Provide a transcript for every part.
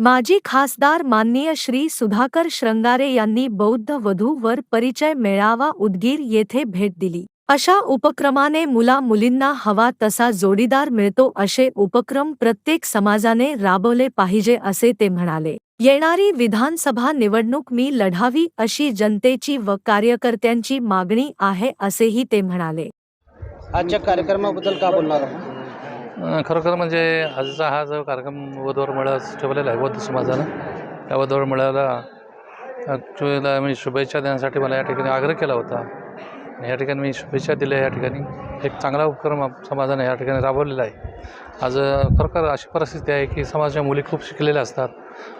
माजी खासदार माननीय श्री सुधाकर श्रंगारे यांनी बौद्ध वधू वर परिचय मेळावा उदगीर येथे भेट दिली. अशा उपक्रमाने मुला मुलींना हवा तसा जोडीदार मिळतो असे उपक्रम प्रत्येक समाजाने राबवले पाहिजे असे ते म्हणाले. येणारी विधानसभा निवडणूक मी लढावी अशी जनतेची व कार्यकर्त्यांची मागणी आहे असेही ते म्हणाले. आजच्या कार्यक्रमाबद्दल का बोलणार खरोखर म्हणजे आजचा हा जो कार्यक्रम वधवर मेळा ठेवलेला आहे वध समाजानं त्या वधवर मेळ्याला ॲक्च्युअली मी शुभेच्छा देण्यासाठी मला या ठिकाणी आग्रह केला होता. या ठिकाणी मी शुभेच्छा दिल्या या ठिकाणी. एक चांगला उपक्रम समाजाने या ठिकाणी राबवलेला आहे. आज खरोखर अशी परिस्थिती आहे की समाजाच्या मुली खूप शिकलेल्या असतात.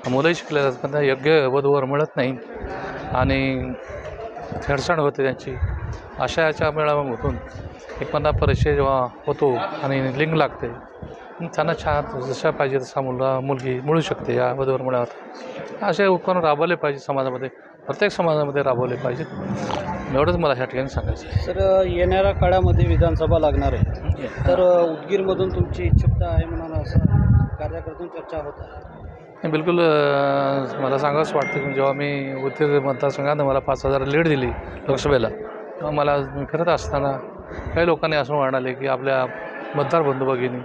मुलंही शिकलेल्या असतात पण त्या योग्य वधूवर मिळत नाही. आणि छेडछाड होते त्यांची. अशा याच्या मेळाव्यामधून एकमेकांना परिचय जेव्हा होतो आणि लिंग लागते त्यांना छान जशा पाहिजे तसा मुलगा मुलगी मिळू शकते या वधूवर मिळावत असे उपक्रम राबवले पाहिजे समाजामध्ये प्रत्येक समाजामध्ये राबवले पाहिजेत एवढंच मला ह्या ठिकाणी सांगायचं आहे. सर येणाऱ्या काळामध्ये विधानसभा लागणार आहे. तर उदगीरमधून तुमची इच्छुकता आहे म्हणून असं कार्यकर्त्यातून चर्चा होत आहे. बिलकुल मला सांगावंच वाटतं की जेव्हा मी उत्तर मतदारसंघात मला पाच हजार लीड दिली लोकसभेला मला मी फिरत असताना काही लोकांनी असं म्हणाले की आपल्या मतदार बंधू भगिनी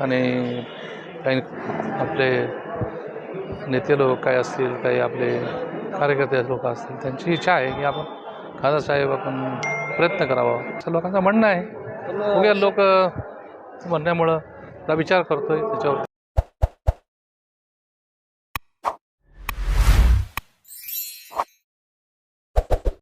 आणि काही आपले नेते लोक काय असतील काही आपले कार्यकर्ते लोक असतील त्यांची इच्छा आहे की आपण खासदारसाहेब आपण प्रयत्न करावा. असं लोकांचं म्हणणं आहे. लोक म्हणण्यामुळं विचार करतोय त्याच्यावरती